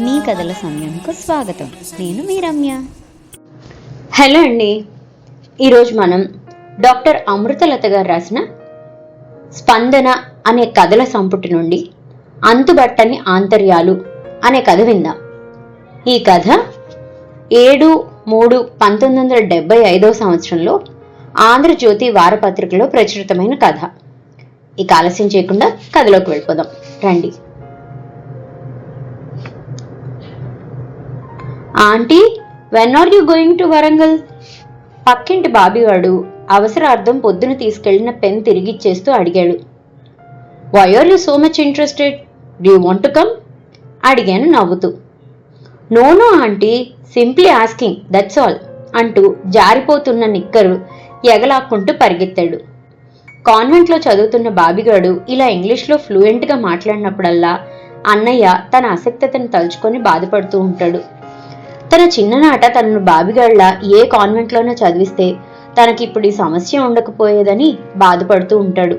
మీ కథల సమయంకు స్వాగతం. నేను మీ రమ్య. హలో అండి. ఈరోజు మనం డాక్టర్ అమృతలత గారు రాసిన స్పందన అనే కథల సంపుటి నుండి అంతుబట్టని ఆంతర్యాలు అనే కథ విందాం. ఈ కథ ఏడు మూడు పంతొమ్మిది వందల డెబ్బై ఐదవ సంవత్సరంలో ఆంధ్రజ్యోతి వారపత్రికలో ప్రచురితమైన కథ. ఇక ఆలస్యం చేయకుండా కథలోకి వెళ్ళిపోదాం. రండి. Aunty when are you going to Warangal పక్కింటి బాబీవాడు అవసరార్థం పొద్దున తీసుకెళ్ళిన పెన్ తిరిగిచ్చేస్తూ అడిగాడు. Why are you so much interested do you want to come అడిగాను నవ్వుతూ. No no aunty simply asking that's all అంటూ జారిపోతున్న నిక్కరు ఎగలాక్కుంటూ పరిగెత్తాడు. కాన్వెంట్లో చదువుతున్న బాబిగాడు ఇలా ఇంగ్లీష్లో ఫ్లూయెంట్గా మాట్లాడినప్పుడల్లా అన్నయ్య తన అసక్తతను తలుచుకొని బాధపడుతూ ఉంటాడు. తన చిన్ననాట తనను బాబిగాళ్ళ ఏ కాన్వెంట్లోనో చదివిస్తే తనకిప్పుడు ఈ సమస్య ఉండకపోయేదని బాధపడుతూ ఉంటాడు.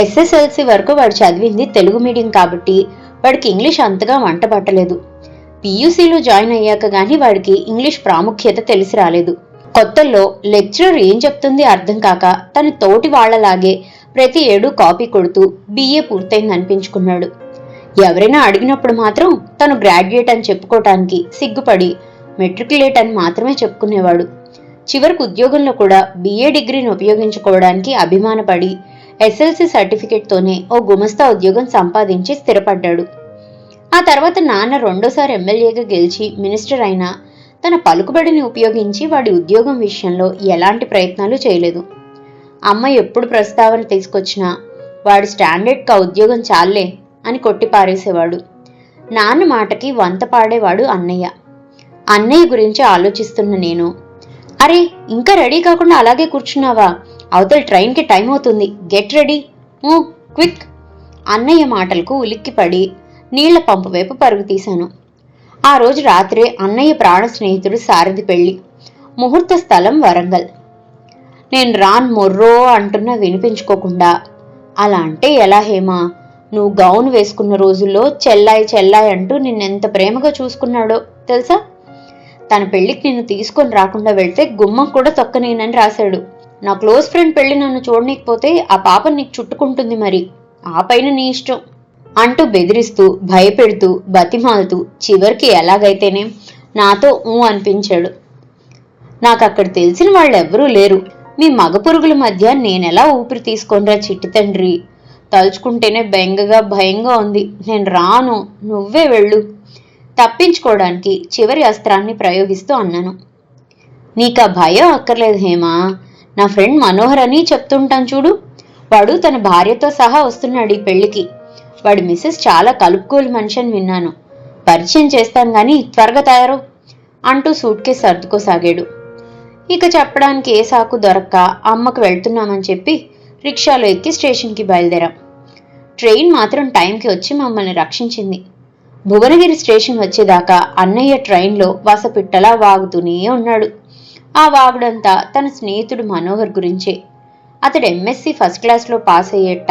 ఎస్ఎస్ఎల్సి వరకు వాడు చదివింది తెలుగు మీడియం కాబట్టి వాడికి ఇంగ్లీష్ అంతగా వంట పట్టలేదు. పీయూసీలో జాయిన్ అయ్యాక గాని వాడికి ఇంగ్లీష్ ప్రాముఖ్యత తెలిసి రాలేదు. కొత్తల్లో లెక్చరర్ ఏం చెప్తుంది అర్థం కాక తన తోటి వాళ్ళలాగే ప్రతి ఏడు కాపీ కొడుతూ బీఏ పూర్తయింది అనిపించుకున్నాడు. ఎవరైనా అడిగినప్పుడు మాత్రం తను గ్రాడ్యుయేట్ అని చెప్పుకోవటానికి సిగ్గుపడి మెట్రికులేట్ అని మాత్రమే చెప్పుకునేవాడు. చివరికి ఉద్యోగంలో కూడా బీఏ డిగ్రీని ఉపయోగించుకోవడానికి అభిమానపడి ఎస్ఎల్సి సర్టిఫికెట్తోనే ఓ గుమస్తా ఉద్యోగం సంపాదించి స్థిరపడ్డాడు. ఆ తర్వాత నాన్న రెండోసారి ఎమ్మెల్యేగా గెలిచి మినిస్టర్ అయినా తన పలుకుబడిని ఉపయోగించి వాడి ఉద్యోగం విషయంలో ఎలాంటి ప్రయత్నాలు చేయలేదు. అమ్మ ఎప్పుడు ప్రస్తావన తీసుకొచ్చినా వాడి స్టాండర్డ్గా ఉద్యోగం చాలే అని కొట్టిపారేసేవాడు. నాన్న మాటకి వంత పాడేవాడు అన్నయ్య. అన్నయ్య గురించి ఆలోచిస్తున్న నేను. అరే ఇంకా రెడీ కాకుండా అలాగే కూర్చున్నావా? అవతల ట్రైన్కి టైం అవుతుంది. Get ready. క్విక్. అన్నయ్య మాటలకు ఉలిక్కిపడి నీళ్ళ పంపు వైపు పరుగు తీశాను. ఆ రోజు రాత్రే అన్నయ్య ప్రాణ స్నేహితుడు సారథి పెళ్ళి ముహూర్త స్థలం వరంగల్. నేను రాన్ మొర్రో అంటున్నా వినిపించుకోకుండా. అలా అంటే ఎలా హేమా? నువ్వు గౌన్ వేసుకున్న రోజుల్లో చెల్లాయి చెల్లాయి అంటూ నిన్నెంత ప్రేమగా చూసుకున్నాడో తెలుసా? తన పెళ్ళికి నిన్ను తీసుకొని రాకుండా వెళ్తే గుమ్మం కూడా తొక్కనేనని రాశాడు. నా క్లోజ్ ఫ్రెండ్ పెళ్ళి నన్ను చూడనీకపోతే ఆ పాప నీకు చుట్టుకుంటుంది మరి. ఆ పైన నీ ఇష్టం. అంటూ బెదిరిస్తూ భయపెడుతూ బతిమాలుతూ చివరికి ఎలాగైతేనే నాతో ఊ అనిపించాడు. నాకు అక్కడ తెలిసిన వాళ్ళెవ్వరూ లేరు. మీ మగ పురుగుల మధ్య నేనెలా ఊపిరి తీసుకోనరా చిట్టి తండ్రి? తలుచుకుంటేనే బెంగగా భయంగా ఉంది. నేను రాను. నువ్వే వెళ్ళు. తప్పించుకోవడానికి చివరి అస్త్రాన్ని ప్రయోగిస్తూ అన్నాను. నీకు ఆ భయం అక్కర్లేదు హేమా. నా ఫ్రెండ్ మనోహర్ అని చెప్తుంటాను చూడు. వాడు తన భార్యతో సహా వస్తున్నాడు ఈ పెళ్ళికి వాడి మిస్సెస్ చాలా కలుపుకోలు మనిషి అని విన్నాను. పరిచయం చేస్తాను గాని త్వరగా తయారు అంటూ సూట్ కేసు సర్దుకోసాగాడు. ఇక చెప్పడానికి ఏ సాకు దొరక్క అమ్మకు వెళ్తున్నామని చెప్పి రిక్షాలో ఎక్కి స్టేషన్కి బయలుదేరాం. ట్రైన్ మాత్రం టైంకి వచ్చి మమ్మల్ని రక్షించింది. భువనగిరి స్టేషన్ వచ్చేదాకా అన్నయ్య ట్రైన్లో వసపిట్టలా వాగుతూనే ఉన్నాడు. ఆ వాగుడంతా తన స్నేహితుడు మనోహర్ గురించే. అతడు ఎంఎస్సి ఫస్ట్ క్లాస్లో పాస్ అయ్యేట.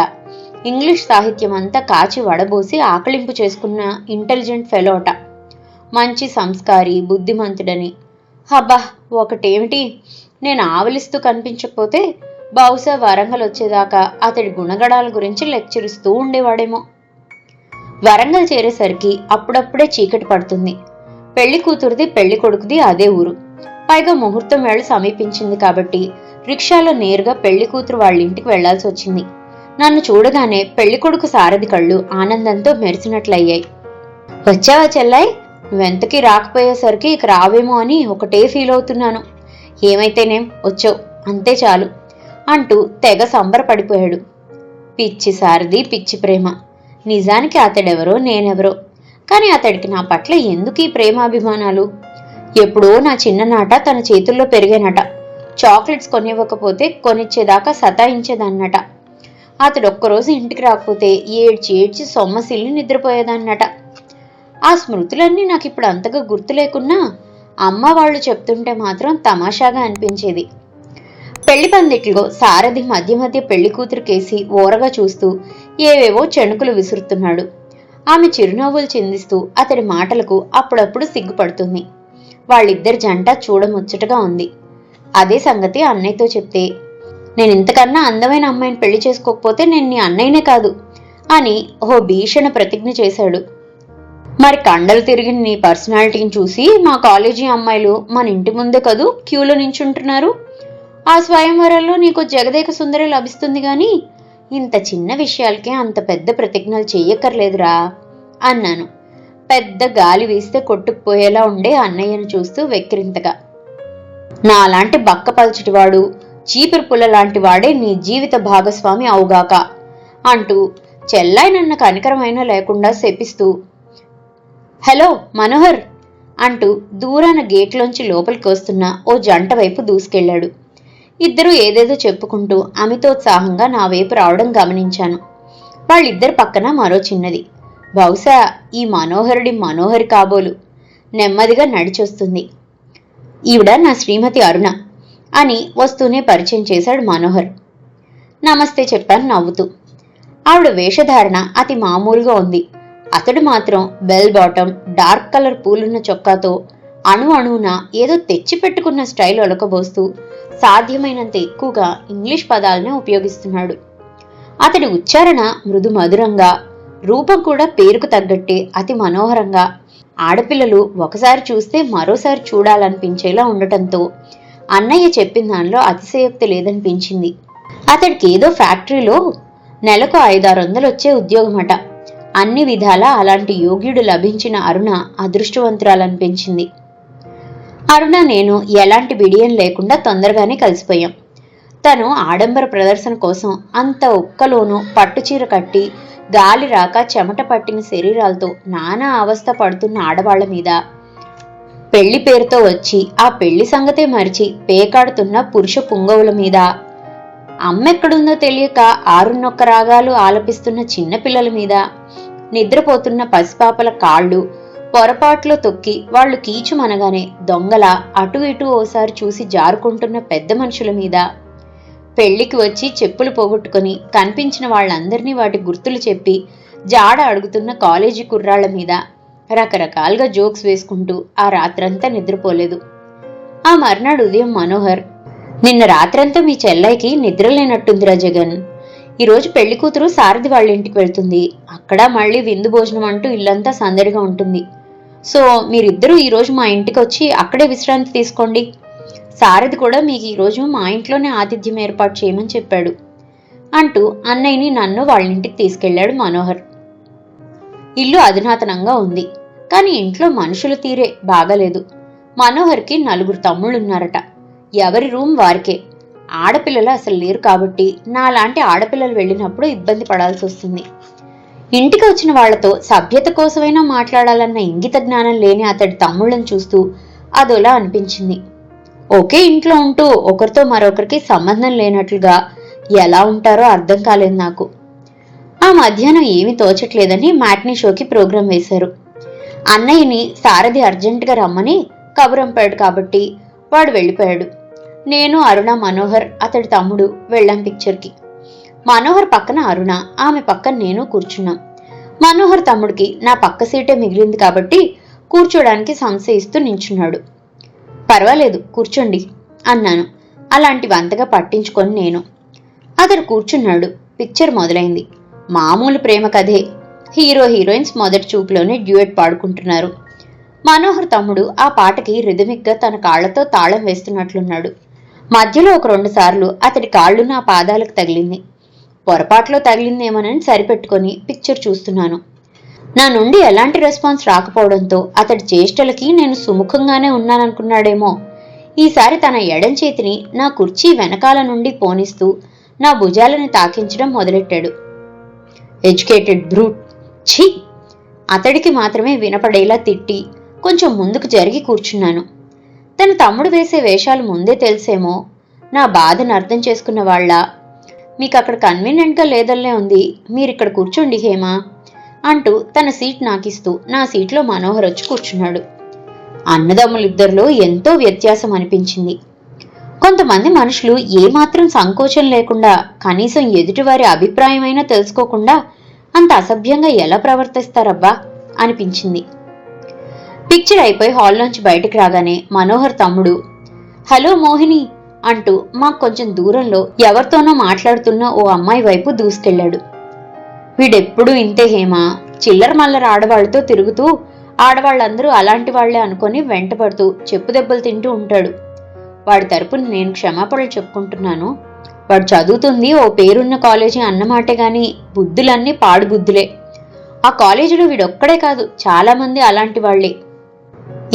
ఇంగ్లీష్ సాహిత్యం అంతా కాచి వడబోసి ఆకలింపు చేసుకున్న ఇంటెలిజెంట్ ఫెలోట. మంచి సంస్కారి బుద్ధిమంతుడని. హబ్బా ఒకటేమిటి? నేను ఆవలిస్తూ కనిపించకపోతే బహుశా వరంగల్ వచ్చేదాకా అతడి గుణగణాల గురించి లెక్చరిస్తూ ఉండేవాడేమో. వరంగల్ చేరేసరికి అప్పుడప్పుడే చీకటి పడుతుంది. పెళ్ళి కూతురిది పెళ్ళి కొడుకుది అదే ఊరు. పైగా ముహూర్తం వేళ సమీపించింది కాబట్టి రిక్షాలో నేరుగా పెళ్ళి కూతురు వాళ్ళ ఇంటికి వెళ్ళాల్సి వచ్చింది. నన్ను చూడగానే పెళ్ళి కొడుకు సారథి కళ్ళు ఆనందంతో మెరిసినట్లయ్యాయి. వచ్చావా చెల్లాయ్? నువ్వెంతకీ రాకపోయేసరికి ఇక రావేమో అని ఒకటే ఫీల్ అవుతున్నాను. ఏమైతేనేం? వచ్చావు అంతే చాలు అంటూ తెగ సంబరపడిపోయాడు. పిచ్చి సారథి పిచ్చి ప్రేమ. నిజానికి అతడెవరో నేనెవరో. కానీ అతడికి నా పట్ల ఎందుకు ఈ ప్రేమాభిమానాలు? ఎప్పుడో నా చిన్ననాట తన చేతుల్లో పెరిగానట. చాక్లెట్స్ కొనివ్వకపోతే కొనిచ్చేదాకా సతాయించేదన్నట. అతడు ఒక్కరోజు ఇంటికి రాకపోతే ఏడ్చి ఏడ్చి సొమ్మసిల్లి నిద్రపోయేదన్నట. ఆ స్మృతులన్నీ నాకు ఇప్పుడు అంతగా గుర్తు లేకున్నా అమ్మ వాళ్ళు చెప్తుంటే మాత్రం తమాషాగా అనిపించేది. పెళ్ళి పందిట్లో సారథి మధ్య మధ్య పెళ్ళి కూతురు కేసి ఓరగా చూస్తూ ఏవేవో చెణుకులు విసురుతున్నాడు. ఆమె చిరునవ్వులు చిందిస్తూ అతడి మాటలకు అప్పుడప్పుడు సిగ్గుపడుతుంది. వాళ్ళిద్దరి జంట చూడముచ్చటగా ఉంది. అదే సంగతి అన్నయ్యతో చెప్తే నేను ఇంతకన్నా అందమైన అమ్మాయిని పెళ్ళి చేసుకోకపోతే నేను నీ అన్నయ్యనే కాదు అని ఓ భీషణ ప్రతిజ్ఞ చేశాడు. మరి కండలు తిరిగిన నీ పర్సనాలిటీని చూసి మా కాలేజీ అమ్మాయిలు మన ఇంటి ముందే కదూ క్యూలో నించుంటున్నారు? ఆ స్వయంవరంలో నీకు జగదేక సుందరి లభిస్తుంది కానీ ఇంత చిన్న విషయాలకే అంత పెద్ద ప్రతిజ్ఞలు చెయ్యక్కర్లేదురా అన్నాను. పెద్ద గాలి వీస్తే కొట్టుకుపోయేలా ఉండే అన్నయ్యను చూస్తూ వెక్కిరింతగా. నాలాంటి బక్కపల్చటివాడు చీపురు పుల్ల లాంటి వాడే నీ జీవిత భాగస్వామి అవుగాక అంటూ చెల్లాయి నన్న కనికరమైనా లేకుండా శపిస్తూ హలో మనోహర్ అంటూ దూరాన గేట్లోంచి లోపలికి వస్తున్న ఓ జంట వైపు దూసుకెళ్ళాడు ఇద్దరూ ఏదేదో చెప్పుకుంటూ అమితోత్సాహంగా నా వైపు రావడం గమనించాను. వాళ్ళిద్దరి పక్కన మరో చిన్నది. బహుశా ఈ మనోహరుడి మనోహరి కాబోలు. నెమ్మదిగా నడిచొస్తుంది. ఈవిడ నా శ్రీమతి అరుణ అని వస్తూనే పరిచయం చేశాడు మనోహర్. నమస్తే చెప్పాను నవ్వుతూ. ఆవిడ వేషధారణ అతి మామూలుగా ఉంది. అతడు మాత్రం బెల్ బాటమ్ డార్క్ కలర్ పూలున్న చొక్కాతో అణు అణువున ఏదో తెచ్చిపెట్టుకున్న స్టైల్ ఒలకబోస్తూ సాధ్యమైనంత ఎక్కువగా ఇంగ్లీష్ పదాలనే ఉపయోగిస్తున్నాడు. అతడి ఉచ్చారణ మృదు మధురంగా రూపం కూడా పేరుకు తగ్గట్టే అతి మనోహరంగా. ఆడపిల్లలు ఒకసారి చూస్తే మరోసారి చూడాలనిపించేలా ఉండటంతో అన్నయ్య చెప్పిన దానిలో అతిశయోక్తి లేదనిపించింది. అతడికి ఏదో ఫ్యాక్టరీలో నెలకు ఐదారు వందలు వచ్చే ఉద్యోగమట. అన్ని విధాలా అలాంటి యోగ్యుడు లభించిన అరుణ అదృష్టవంతురాలనిపించింది. అరుణ నేను ఎలాంటి బిడియం లేకుండా తొందరగానే కలిసిపోయాం. తను ఆడంబర ప్రదర్శన కోసం అంత ఒక్కలోనూ పట్టుచీర కట్టి గాలి రాక చెమట పట్టిన శరీరాలతో నానా అవస్థ పడుతున్న ఆడవాళ్ళ మీద పెళ్ళి పేరుతో వచ్చి ఆ పెళ్ళి సంగతే మరిచి పేకాడుతున్న పురుష పుంగవుల మీద. అమ్మెక్కడుందో తెలియక ఆరున్నొక్క రాగాలు ఆలపిస్తున్న చిన్నపిల్లల మీద. నిద్రపోతున్న పసిపాపల కాళ్ళు పొరపాట్లో తొక్కి వాళ్ళు కీచుమనగానే దొంగల అటు ఇటు ఓసారి చూసి జారుకుంటున్న పెద్ద మనుషుల మీద. పెళ్ళికి వచ్చి చెప్పులు పోగొట్టుకుని కనిపించిన వాళ్ళందరినీ వాటి గుర్తులు చెప్పి జాడ అడుగుతున్న కాలేజీ కుర్రాళ్ళ మీద రకరకాలుగా జోక్స్ వేసుకుంటూ ఆ రాత్రంతా నిద్రపోలేదు. ఆ మర్నాడు ఉదయం మనోహర్ నిన్న రాత్రంతా మీ చెల్లైకి నిద్ర లేనట్టుందిరా జగన్. ఈరోజు పెళ్ళి కూతురు సారథి వాళ్ళ ఇంటికి వెళ్తుంది. అక్కడ మళ్ళీ విందు భోజనం అంటూ ఇల్లంతా సందడిగా ఉంటుంది. సో మీరిద్దరూ ఈరోజు మా ఇంటికి వచ్చి అక్కడే విశ్రాంతి తీసుకోండి. సారథి కూడా మీకు ఈరోజు మా ఇంట్లోనే ఆతిథ్యం ఏర్పాటు చేయమని చెప్పాడు. అంటూ అన్నయ్యని నన్ను వాళ్ళ ఇంటికి తీసుకెళ్ళాడు మనోహర్. ఇల్లు అధునాతనంగా ఉంది కానీ ఇంట్లో మనుషుల తీరే బాగలేదు. మనోహర్కి నలుగురు తమ్ముళ్ళున్నారట. ఎవరి రూమ్ వారికే. ఆడపిల్లలు అసలు లేరు కాబట్టి నాలాంటి ఆడపిల్లలు వెళ్ళినప్పుడు ఇబ్బంది పడాల్సి వస్తుంది ఇంటికి వచ్చిన వాళ్ళతో సభ్యత కోసమైనా మాట్లాడాలన్న ఇంగిత జ్ఞానం లేని అతడి తమ్ముళ్ళని చూస్తూ అదోలా అనిపించింది. ఒకే ఇంట్లో ఉంటూ ఒకరితో మరొకరికి సంబంధం లేనట్లుగా ఎలా ఉంటారో అర్థం కాలేదు నాకు. ఆ మధ్యాహ్నం ఏమీ తోచట్లేదని మ్యాట్నీ షోకి ప్రోగ్రాం వేశారు. అన్నయ్యని సారథి అర్జెంటుగా రమ్మని కబురంపాడు కాబట్టి వాడు వెళ్ళిపోయాడు. నేను అరుణ మనోహర్ అతడి తమ్ముడు వెళ్ళాం పిక్చర్కి మనోహర్ పక్కన అరుణ ఆమె పక్కన నేను కూర్చున్నాం. మనోహర్ తమ్ముడికి నా పక్క సీటే మిగిలింది కాబట్టి కూర్చోడానికి సంశయిస్తూ నించున్నాడు. పర్వాలేదు కూర్చోండి అన్నాను. అలాంటివి అంతగా పట్టించుకొని నేను. అతడు కూర్చున్నాడు పిక్చర్ మొదలైంది. మామూలు ప్రేమ కథే. హీరో హీరోయిన్స్ మొదటి చూపులోనే డ్యూయట్ పాడుకుంటున్నారు. మనోహర్ తమ్ముడు ఆ పాటకి రిథమిక్గా తన కాళ్ళతో తాళం వేస్తున్నట్లున్నాడు. మధ్యలో ఒక రెండు సార్లు అతడి కాళ్ళు నా పాదాలకు తగిలింది. పొరపాట్లో తగిలిందేమోనని సరిపెట్టుకొని పిక్చర్ చూస్తున్నాను. నా నుండి ఎలాంటి రెస్పాన్స్ రాకపోవడంతో అతడి చేష్టలకి నేను సుముఖంగానే ఉన్నాననుకున్నాడేమో. ఈసారి తన ఎడం చేతిని నా కుర్చీ వెనకాల నుండి పోనిస్తూ నా భుజాలను తాకించడం మొదలెట్టాడు. ఎడ్యుకేటెడ్ బ్రూట్ ఛీ! అతడికి మాత్రమే వినపడేలా తిట్టి కొంచెం ముందుకు జరిగి కూర్చున్నాను. తన తమ్ముడు వేసే వేషాలు ముందే తెలిసేమో నా బాధను అర్థం చేసుకున్న వాళ్ళ మీకు అక్కడ కన్వీనియంట్గా లేదల్లే ఉంది. మీరు ఇక్కడ కూర్చోండి హేమా అంటూ తన సీట్ నాకిస్తూ నా సీట్లో మనోహర్ వచ్చి కూర్చున్నాడు. అన్నదమ్ములిద్దరిలో ఎంతో వ్యత్యాసం అనిపించింది. కొంతమంది మనుషులు ఏమాత్రం సంకోచం లేకుండా కనీసం ఎదుటివారి అభిప్రాయమైనా తెలుసుకోకుండా అంత అసభ్యంగా ఎలా ప్రవర్తిస్తారబ్బా అనిపించింది. పిక్చర్ అయిపోయి హాల్లోంచి బయటకు రాగానే మనోహర్ తమ్ముడు హలో మోహిని అంటూ మాకు కొంచెం దూరంలో ఎవరితోనో మాట్లాడుతున్న ఓ అమ్మాయి వైపు దూసుకెళ్ళాడు. వీడెప్పుడు ఇంతే హేమా? చిల్లర మల్లర ఆడవాళ్ళతో తిరుగుతూ ఆడవాళ్ళందరూ అలాంటి వాళ్ళే అనుకొని వెంటపడుతూ చెప్పు దెబ్బలు తింటూ ఉంటాడు. వాడి తరపున నేను క్షమాపణలు చెప్పుకుంటున్నాను. వాడు చదువుతుంది ఓ పేరున్న కాలేజీ అన్నమాటే గాని బుద్ధులన్నీ పాడు బుద్ధులే ఆ కాలేజీలో వీడొక్కడే కాదు చాలామంది అలాంటి వాళ్ళే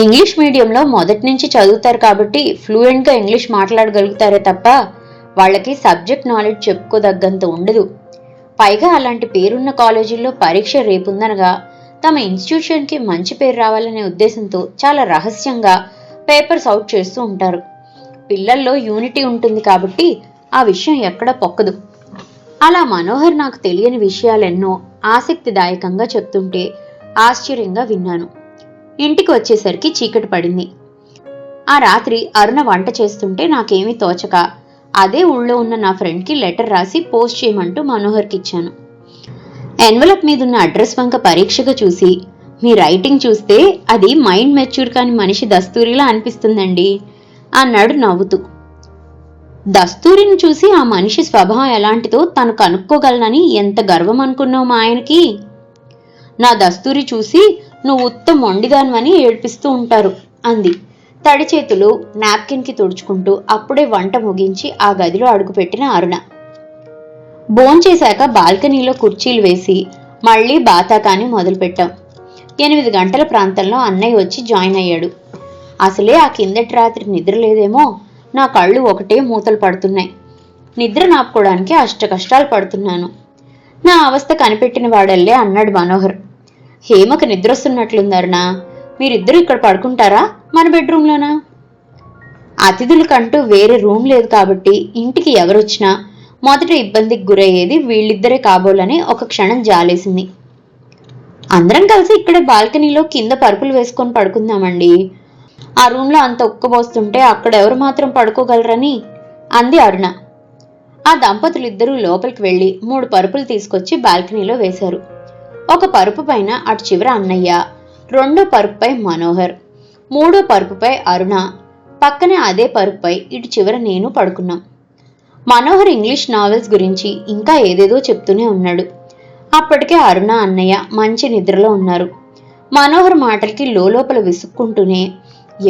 ఇంగ్లీష్ మీడియంలో మొదటి నుంచి చదువుతారు కాబట్టి ఫ్లూయెంట్గా ఇంగ్లీష్ మాట్లాడగలుగుతారే తప్ప వాళ్ళకి సబ్జెక్ట్ నాలెడ్జ్ చెప్పుకోదగ్గంత ఉండదు. పైగా అలాంటి పేరున్న కాలేజీల్లో పరీక్ష రేపుందనగా తమ ఇన్స్టిట్యూషన్కి మంచి పేరు రావాలనే ఉద్దేశంతో చాలా రహస్యంగా పేపర్స్ అవుట్ చేస్తూ ఉంటారు. పిల్లల్లో యూనిటీ ఉంటుంది కాబట్టి ఆ విషయం ఎక్కడ పొక్కదు. అలా మనోహర్ నాకు తెలియని విషయాలెన్నో ఆసక్తిదాయకంగా చెప్తుంటే ఆశ్చర్యంగా విన్నాను. ఇంటికి వచ్చేసరికి చీకటి పడింది. ఆ రాత్రి అరుణ వంట చేస్తుంటే నాకేమీ తోచక అదే ఊళ్ళో ఉన్న నా ఫ్రెండ్కి లెటర్ రాసి పోస్ట్ చేయమంటూ మనోహర్కి ఇచ్చాను. ఎన్వలప్ మీదున్న అడ్రస్ వంక పరీక్షగా చూసి మీ రైటింగ్ చూస్తే అది మైండ్ మెచ్యూర్ కాని మనిషి దస్తూరిలా అనిపిస్తుందండి అన్నాడు నవ్వుతూ. దస్తూరిని చూసి ఆ మనిషి స్వభావం ఎలాంటిదో తను కనుక్కోగలనని ఎంత గర్వం అనుకున్నావు మా ఆయనకి? నా దస్తూరి చూసి నువ్వు ఉత్తం మొండిదానివని ఏడ్పిస్తూ ఉంటారు అంది. తడి చేతులు నాప్కిన్కి తుడుచుకుంటూ అప్పుడే వంట ముగించి ఆ గదిలో అడుగుపెట్టిన అరుణ. భోంచేశాక బాల్కనీలో కుర్చీలు వేసి మళ్ళీ బాతాకాని మొదలుపెట్టాం. ఎనిమిది గంటల ప్రాంతంలో అన్నయ్య వచ్చి జాయిన్ అయ్యాడు. అసలే ఆ కిందటి రాత్రి నిద్ర లేదేమో నా కళ్ళు ఒకటే మూతలు పడుతున్నాయి. నిద్ర నాపుకోవడానికి అష్ట కష్టాలు పడుతున్నాను. నా అవస్థ కనిపెట్టిన వాడల్లే అన్నాడు మనోహర్. హేమకు నిద్రొస్తున్నట్లుందరునా? మీరిద్దరూ ఇక్కడ పడుకుంటారా మన బెడ్రూమ్లోనా? అతిథులకంటూ వేరే రూమ్ లేదు కాబట్టి ఇంటికి ఎవరొచ్చినా మొదట ఇబ్బందికి గురయ్యేది వీళ్ళిద్దరే కాబోలని ఒక క్షణం జాలేసింది. అందరం కలిసి ఇక్కడే బాల్కనీలో కింద పరుపులు వేసుకొని పడుకుందామండి. ఆ రూమ్లో అంత ఉక్కబోస్తుంటే అక్కడ ఎవరు మాత్రం పడుకోగలరని అంది అరుణ. ఆ దంపతులిద్దరూ లోపలికి వెళ్ళి మూడు పరుపులు తీసుకొచ్చి బాల్కనీలో వేశారు. ఒక పరుపు పైన అటు చివర అన్నయ్య రెండో పరుపుపై మనోహర్ మూడో పరుపుపై అరుణ పక్కనే అదే పరుపుపై ఇటు చివర నేను పడుకున్నాం. మనోహర్ ఇంగ్లీష్ నావెల్స్ గురించి ఇంకా ఏదేదో చెప్తూనే ఉన్నాడు. అప్పటికే అరుణ అన్నయ్య మంచి నిద్రలో ఉన్నారు. మనోహర్ మాటలకి లోపల విసుక్కుంటూనే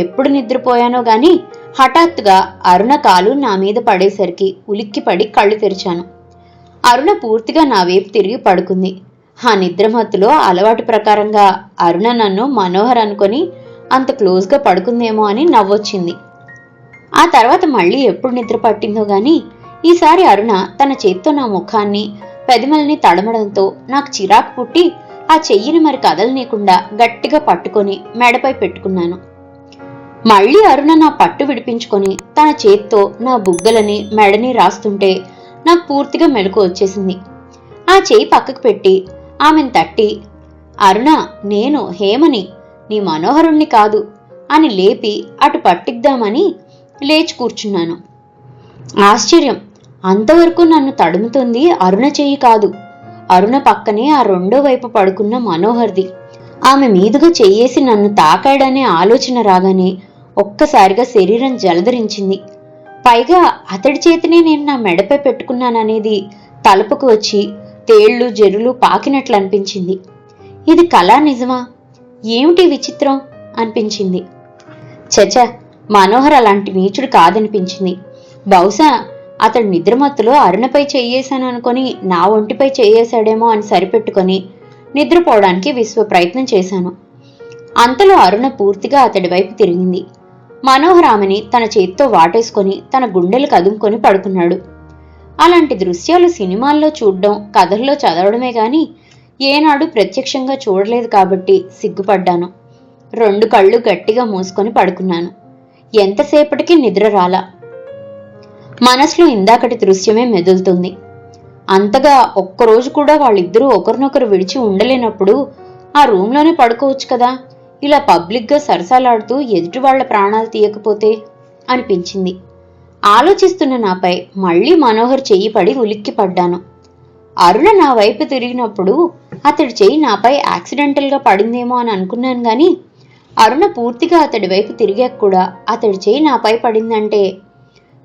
ఎప్పుడు నిద్రపోయానో గాని? హఠాత్తుగా అరుణ కాలు నా మీద పడేసరికి ఉలిక్కిపడి కళ్ళు తెరిచాను. అరుణ పూర్తిగా నా వైపు తిరిగి పడుకుంది. ఆ నిద్రమత్తులో అలవాటు ప్రకారంగా అరుణ నన్ను మనోహర్ అనుకొని అంత క్లోజ్గా పడుకుందేమో అని నవ్వొచ్చింది. ఆ తర్వాత మళ్ళీ ఎప్పుడు నిద్ర పట్టిందో గాని ఈసారి అరుణ తన చేత్తో నా ముఖాన్ని పెదమల్ని తడమడంతో నాకు చిరాకు పుట్టి ఆ చెయ్యిని మరి కదలనీయకుండా గట్టిగా పట్టుకొని మెడపై పెట్టుకున్నాను. మళ్ళీ అరుణ నా పట్టు విడిపించుకొని తన చేత్తో నా బుగ్గలని మెడని రాస్తుంటే నాకు పూర్తిగా మెలకు వచ్చేసింది. ఆ చేయి పక్కకు పెట్టి ఆమెను తట్టి అరుణ నేను హేమని నీ మనోహరుణ్ణి కాదు అని లేపి అటు పట్టిద్దామని లేచి కూర్చున్నాను. ఆశ్చర్యం అంతవరకు నన్ను తడుముతుంది అరుణ చెయ్యి కాదు. అరుణ పక్కనే ఆ రెండో వైపు పడుకున్న మనోహర్ది. ఆమె మీదుగా చెయ్యేసి నన్ను తాకాడనే ఆలోచన రాగానే ఒక్కసారిగా శరీరం జలధరించింది పైగా అతడి చేతినే నేను నా మెడపై పెట్టుకున్నాననేది తలుపుకు వచ్చి తేళ్ళు జెరులు పాకినట్లు అనిపించింది. ఇది కళా నిజమా? ఏమిటి విచిత్రం? అనిపించింది. చచ మనోహర్ అలాంటి నీచుడు కాదనిపించింది. బహుశా అతడు నిద్రమత్తులో అరుణపై చెయ్యేశాను అనుకొని నా ఒంటిపై చెయ్యేశాడేమో అని సరిపెట్టుకొని నిద్రపోవడానికి విశ్వ ప్రయత్నం చేశాను. అంతలో అరుణ పూర్తిగా అతడి వైపు తిరిగింది. మనోహరామని తన చేత్తో వాటేసుకొని తన గుండెలు కదుముకొని పడుకున్నాడు. అలాంటి దృశ్యాలు సినిమాల్లో చూడడం కథల్లో చదవడమే కానీ ఏనాడు ప్రత్యక్షంగా చూడలేదు కాబట్టి సిగ్గుపడ్డాను. రెండు కళ్ళు గట్టిగా మూసుకొని పడుకున్నాను. ఎంతసేపటికి నిద్ర రాలా? మనసులో ఇందాకటి దృశ్యమే మెదులుతుంది. అంతగా ఒక్కరోజు కూడా వాళ్ళిద్దరూ ఒకరినొకరు విడిచి ఉండలేనప్పుడు ఆ రూమ్లోనే పడుకోవచ్చు కదా? ఇలా పబ్లిక్గా సరసాలాడుతూ ఎదుటి వాళ్ళ ప్రాణాలు తీయకపోతే అనిపించింది. ఆలోచిస్తున్న నాపై మళ్ళీ మనోహర్ చెయ్యి పడి ఉలిక్కి పడ్డాను అరుణ నా వైపు తిరిగినప్పుడు అతడి చెయ్యి నాపై యాక్సిడెంటల్గా పడిందేమో అని అనుకున్నాను కానీ అరుణ పూర్తిగా అతడి వైపు తిరిగాక కూడా అతడి చెయ్యి నాపై పడిందంటే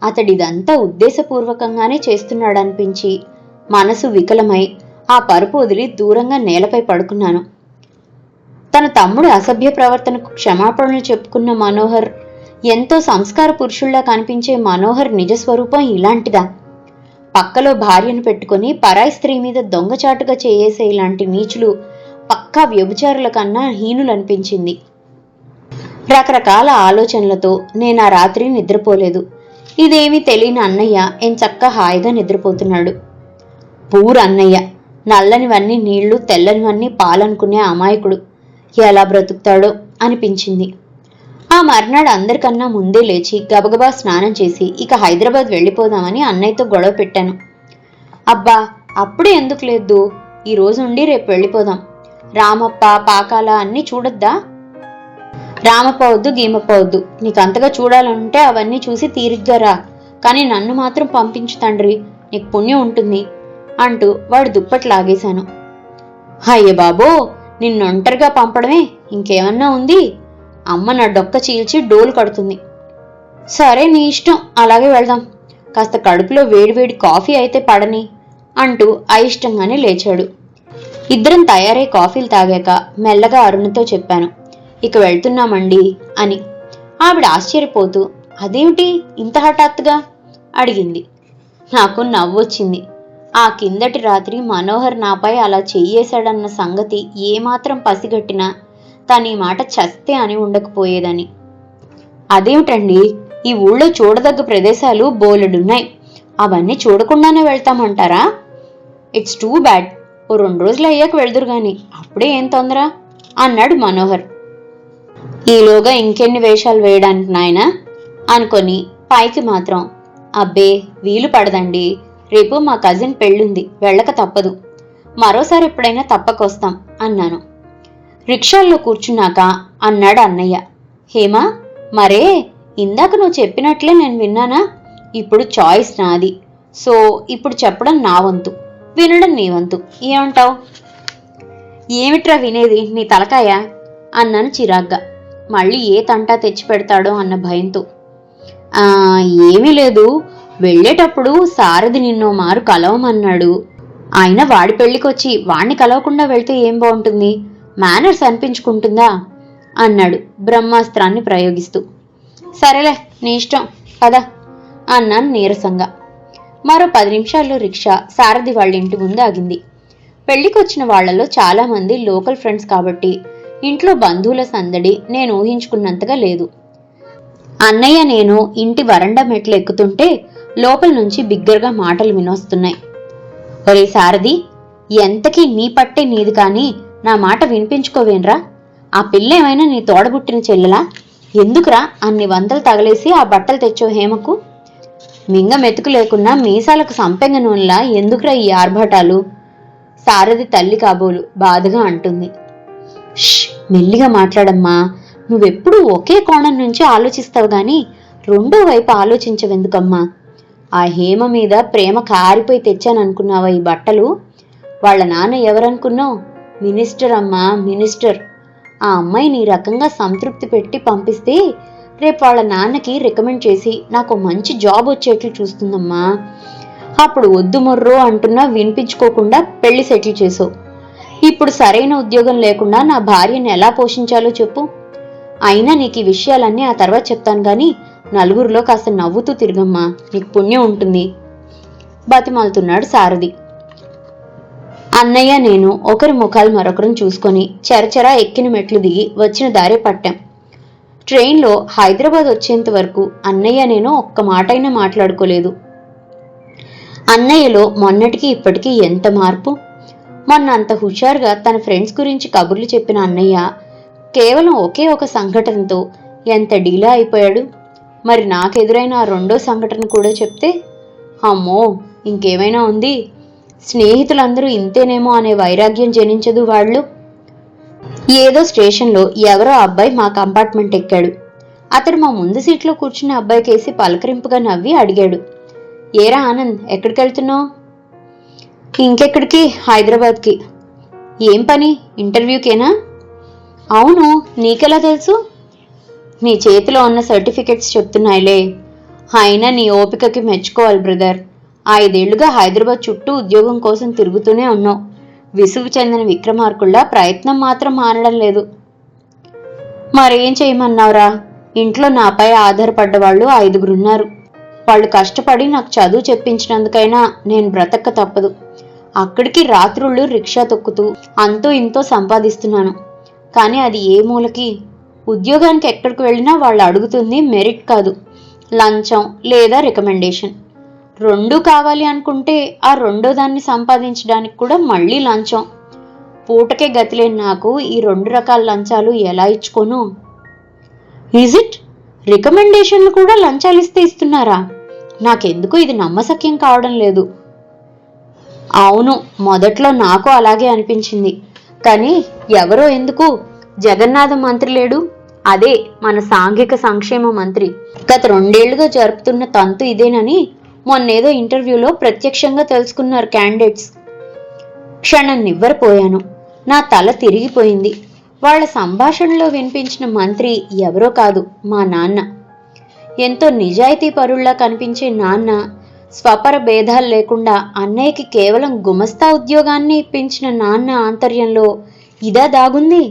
అతడిదంతా ఉద్దేశపూర్వకంగానే చేస్తున్నాడనిపించి మనసు వికలమై ఆ పరుపు వదిలి దూరంగా నేలపై పడుకున్నాను. తన తమ్ముడు అసభ్య ప్రవర్తనకు క్షమాపణలు చెప్పుకున్న మనోహర్ ఎంతో సంస్కార పురుషుల్లా కనిపించే మనోహర్ నిజస్వరూపం ఇలాంటిదా? పక్కలో భార్యను పెట్టుకొని పరాయి స్త్రీ మీద దొంగచాటుగా చేయేసే ఇలాంటి నీచులు పక్కా వ్యభిచారుల కన్నా హీనులనిపించింది. రకరకాల ఆలోచనలతో నేను ఆ రాత్రి నిద్రపోలేదు. ఇదేమీ తెలియని అన్నయ్య ఎంచక్క హాయిగా నిద్రపోతున్నాడు. పూర్ అన్నయ్య నల్లనివన్నీ నీళ్ళు తెల్లనివన్నీ పాలనుకునే అమాయకుడు ఎలా బ్రతుకుతాడో అనిపించింది. ఆ మర్నాడు అందరికన్నా ముందే లేచి గబగబా స్నానం చేసి ఇక హైదరాబాద్ వెళ్ళిపోదామని అన్నయ్యతో గొడవ పెట్టాను. అబ్బా అప్పుడే ఎందుకు లేదు? ఈ రోజు ఉండి రేపు వెళ్ళిపోదాం. రామప్ప పాకాల అన్నీ చూడొద్దా? రామప్ప వద్దు గీమప్ప వద్దు. నీకు అంతగా చూడాలంటే అవన్నీ చూసి తీరిగ్గా రా కానీ నన్ను మాత్రం పంపించు తండ్రి నీకు పుణ్యం ఉంటుంది అంటూ వాడు దుప్పటి లాగేశాను. అయ్య బాబో నిన్ను ఒంటరిగా పంపడమే ఇంకేమన్నా ఉంది? అమ్మ నా డొక్క చీల్చి డోలు కడుతుంది. సరే నీ ఇష్టం అలాగే వెళ్దాం. కాస్త కడుపులో వేడివేడి కాఫీ అయితే పడని అంటూ అయిష్టంగానే లేచాడు. ఇద్దరం తయారై కాఫీలు తాగాక మెల్లగా అరుణతో చెప్పాను ఇక వెళ్తున్నామండి అని. ఆవిడ ఆశ్చర్యపోతూ అదేమిటి ఇంత హఠాత్తుగా? అడిగింది. నాకు నవ్వొచ్చింది. ఆ కిందటి రాత్రి మనోహర్ నాపై అలా చెయ్యేశాడన్న సంగతి ఏమాత్రం పసిగట్టినా తను ఈ మాట చస్తే అని ఉండకపోయేదని. అదేమిటండి? ఈ ఊళ్ళో చూడదగ్గ ప్రదేశాలు బోలెడున్నాయి. అవన్నీ చూడకుండానే వెళ్తామంటారా? It's too bad. ఓ రెండు రోజులు అయ్యాక వెళ్దురు గాని అప్పుడే ఏం తొందర? అన్నాడు మనోహర్. ఈలోగా ఇంకెన్ని వేషాలు వేయడానికి నాయనా? అనుకొని పైకి మాత్రం అబ్బే వీలు పడదండి. రేపు మా కజిన్ పెళ్ళుంది వెళ్ళక తప్పదు. మరోసారి ఎప్పుడైనా తప్పకొస్తాం అన్నాను. రిక్షాల్లో కూర్చున్నాక అన్నాడు అన్నయ్య. హేమా మరే ఇందాక నువ్వు చెప్పినట్లే నేను విన్నానా? ఇప్పుడు చాయిస్ నాది. సో ఇప్పుడు చెప్పడం నా వంతు. వినడం నీ వంతు. ఏమంటావు? ఏమిట్రా వినేది? నీ తలకాయ? అన్నాను చిరాగ్గా. మళ్ళీ ఏ తంటా తెచ్చి పెడతాడో అన్న భయంతో. ఏమీ లేదు. వెళ్ళేటప్పుడు సారథి నిన్నో మారు కలవమన్నాడు. ఆయన వాడి పెళ్ళికొచ్చి వాణ్ణి కలవకుండా వెళ్తే ఏం బాగుంటుంది మేనర్స్ అనిపించుకుంటుందా? అన్నాడు బ్రహ్మాస్త్రాన్ని ప్రయోగిస్తూ. సరేలే నీ ఇష్టం. కదా అన్నాను నీరసంగా. మరో పది నిమిషాల్లో రిక్షా సారథి వాళ్ళ ఇంటి ముందు ఆగింది. పెళ్ళికొచ్చిన వాళ్ళలో చాలామంది లోకల్ ఫ్రెండ్స్ కాబట్టి ఇంట్లో బంధువుల సందడి నేను ఊహించుకున్నంతగా లేదు. అన్నయ్య నేను ఇంటి వరండా మెట్లు ఎక్కుతుంటే లోపల నుంచి బిగ్గరగా మాటలు వినొస్తున్నాయి. ఒరే సారథి ఎంతకీ నీ పట్టే నీది కానీ నా మాట వినిపించుకోవేన్రా? ఆ పిల్ల ఏమైనా నీ తోడబుట్టిన చెల్లెలా? ఎందుకురా అన్ని వందలు తగలేసి ఆ బట్టలు తెచ్చో హేమకు? మింగ మెతుకు లేకున్నా మీసాలకు సంపెంగ నూనెలా ఎందుకురా ఈ ఆర్భాటాలు? సారథి తల్లి కాబోలు బాధగా అంటుంది. ష్ మెల్లిగా మాట్లాడమ్మా. నువ్వెప్పుడూ ఒకే కోణం నుంచి ఆలోచిస్తావు గాని రెండో వైపు ఆలోచించవెందుకమ్మా? ఆ హేమ మీద ప్రేమ కారిపోయి తెచ్చాననుకున్నావా ఈ బట్టలు? వాళ్ళ నాన్న ఎవరనుకున్నావు మినిస్టర్ అమ్మా మినిస్టర్. ఆ అమ్మాయిని ఈ రకంగా సంతృప్తి పెట్టి పంపిస్తే రేపు వాళ్ళ నాన్నకి రికమెండ్ చేసి నాకు మంచి జాబ్ వచ్చేట్లు చూస్తుందమ్మా. అప్పుడు వద్దు మొర్రో అంటున్నా వినిపించుకోకుండా పెళ్ళి సెటిల్ చేసావు ఇప్పుడు సరైన ఉద్యోగం లేకుండా నా భార్యని ఎలా పోషించాలో చెప్పు. అయినా నీకు ఈ విషయాలన్నీ ఆ తర్వాత చెప్తాను కానీ నలుగురిలో కాస్త నవ్వుతూ తిరగమ్మా నీకు పుణ్యం ఉంటుంది. బతిమాలుతున్నాడు సారథి. అన్నయ్య నేను ఒకరి ముఖాలు మరొకరిని చూసుకొని చెరచెరా ఎక్కిన మెట్లు దిగి వచ్చిన దారి పట్టాం. ట్రైన్లో హైదరాబాద్ వచ్చేంత వరకు అన్నయ్య నేను ఒక్క మాటైనా మాట్లాడుకోలేదు. అన్నయ్యలో మొన్నటికి ఇప్పటికీ ఎంత మార్పు? మొన్న అంత హుషారుగా తన ఫ్రెండ్స్ గురించి కబుర్లు చెప్పిన అన్నయ్య కేవలం ఒకే ఒక సంఘటనతో ఎంత డీలా అయిపోయాడు? మరి నాకెదురైన ఆ రెండో సంఘటన కూడా చెప్తే? అమ్మో ఇంకేమైనా ఉంది? స్నేహితులందరూ ఇంతేనేమో అనే వైరాగ్యం జనించదు వాళ్ళు. ఏదో స్టేషన్లో ఎవరో అబ్బాయి మా కంపార్ట్మెంట్ ఎక్కాడు. అతడు మా ముందు సీట్లో కూర్చున్న అబ్బాయి కేసి పలకరింపుగా నవ్వి అడిగాడు. ఏరా ఆనంద్ ఎక్కడికి వెళ్తున్నావు ఇంకెక్కడికి? హైదరాబాద్కి. ఏం పని? ఇంటర్వ్యూకేనా? అవును నీకెలా తెలుసు? నీ చేతిలో ఉన్న సర్టిఫికెట్స్ చెప్తున్నాయిలే. అయినా నీ ఓపికకి మెచ్చుకోవాలి బ్రదర్. ఐదేళ్ళుగా హైదరాబాద్ చుట్టూ ఉద్యోగం కోసం తిరుగుతూనే ఉన్నావు విసుగు చెందిన విక్రమార్కుల్లా ప్రయత్నం మాత్రం మానడం లేదు. మరేం చేయమన్నావురా? ఇంట్లో నాపై ఆధారపడ్డ వాళ్ళు ఐదుగురున్నారు. వాళ్ళు కష్టపడి నాకు చదువు చెప్పించినందుకైనా నేను బ్రతక్క తప్పదు. అక్కడికి రాత్రుళ్ళు రిక్షా తొక్కుతూ అంతో ఇంతో సంపాదిస్తున్నాను. కానీ అది ఏ మూలకి? ఉద్యోగానికి ఎక్కడికి వెళ్ళినా వాళ్ళు అడుగుతుంది మెరిట్ కాదు. లంచం లేదా రికమెండేషన్. రెండు కావాలి అనుకుంటే ఆ రెండో దాన్ని సంపాదించడానికి కూడా మళ్ళీ లంచం. పూటకే గతిలేని నాకు ఈ రెండు రకాల లంచాలు ఎలా ఇచ్చుకోను? ఈజ్ ఇట్ రికమెండేషన్లు కూడా లంచాలు ఇస్తే ఇస్తున్నారా? నాకెందుకు ఇది నమ్మసక్యం కావడం లేదు. అవును మొదట్లో నాకు అలాగే అనిపించింది. కానీ ఎవరో ఎందుకు? జగన్నాథ మంత్రి లేడు? అదే మన సాంఘిక సంక్షేమ మంత్రి. గత రెండేళ్ళుగా జరుపుతున్న తంతు ఇదేనని మొన్నేదో ఇంటర్వ్యూలో ప్రత్యక్షంగా తెలుసుకున్నారు క్యాండిడేట్స్ క్షణం నివ్వరపోయాను నా తల తిరిగిపోయింది. వాళ్ళ సంభాషణలో వినిపించిన మంత్రి ఎవరో కాదు మా నాన్న. ఎంతో నిజాయితీ పరుల్లా కనిపించే నాన్న స్వపర భేదాలు లేకుండా అన్నయ్యకి కేవలం గుమస్తా ఉద్యోగాన్ని ఇప్పించిన నాన్న ఆంతర్యంలో ఇదా దాగుంది?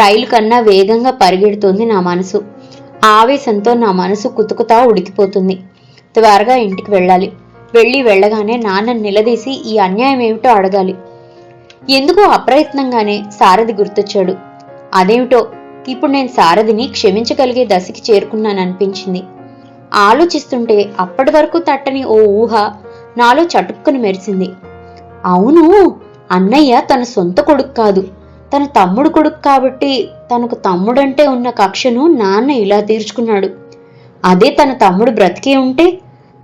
రైలు కన్నా వేగంగా పరిగెడుతోంది నా మనసు. ఆవేశంతో నా మనసు కుతుకుతా ఉడికిపోతుంది. త్వరగా ఇంటికి వెళ్ళాలి. వెళ్ళి వెళ్ళగానే నాన్న నిలదీసి ఈ అన్యాయం ఏమిటో అడగాలి. ఎందుకో అప్రయత్నంగానే సారథి గుర్తొచ్చాడు. అదేమిటో? ఇప్పుడు నేను సారథిని క్షమించగలిగే దశకి చేరుకున్నాననిపించింది. ఆలోచిస్తుంటే అప్పటి వరకు తట్టని ఓ ఊహ నాలో చటుక్కుని మెరిసింది. అవును అన్నయ్య తన సొంత కొడుకు కాదు. తన తమ్ముడు కొడుకు కాబట్టి తనకు తమ్ముడంటే ఉన్న కక్షను నాన్న ఇలా తీర్చుకున్నాడు. అదే తన తమ్ముడు బ్రతికే ఉంటే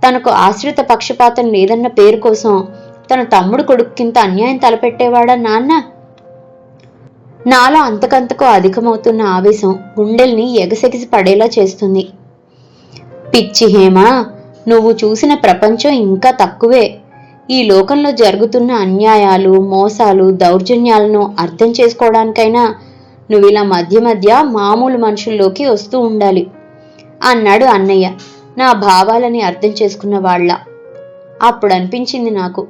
తనకు ఆశ్రిత పక్షపాతం లేదన్న పేరు కోసం తన తమ్ముడు కొడుక్కింత అన్యాయం తలపెట్టేవాడా నాన్న? నాలో అంతకంతకు అధికమవుతున్న ఆవేశం గుండెల్ని ఎగసెగిసి పడేలా చేస్తుంది. పిచ్చి హేమ నువ్వు చూసిన ప్రపంచం ఇంకా తక్కువే. ఈ లోకంలో జరుగుతున్న అన్యాయాలు మోసాలు దౌర్జన్యాలను అర్థం చేసుకోవడానికైనా నువ్వు ఇలా మధ్య మధ్య మామూలు మనుషుల్లోకి వస్తూ ఉండాలి. అన్నాడు అన్నయ్య. నా భావాలని అర్థం చేసుకున్న వాళ్ళ. అప్పుడు అనిపించింది నాకు.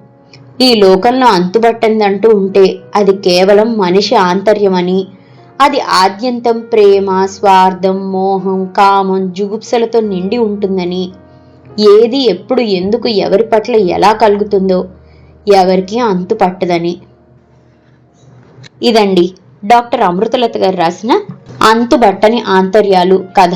ఈ లోకంలో అంతుబట్టందంటూ ఉంటే అది కేవలం మనిషి ఆంతర్యమని. అది ఆద్యంతం ప్రేమ స్వార్థం మోహం కామం జుగుప్సలతో నిండి ఉంటుందని. ఏది ఎప్పుడు ఎందుకు ఎవరి పట్ల ఎలా కలుగుతుందో ఎవరికి అంతు పట్టదని ఇదండి డాక్టర్ అమృతలత గారు రాసిన అంతుబట్టని ఆంతర్యాలు కథ.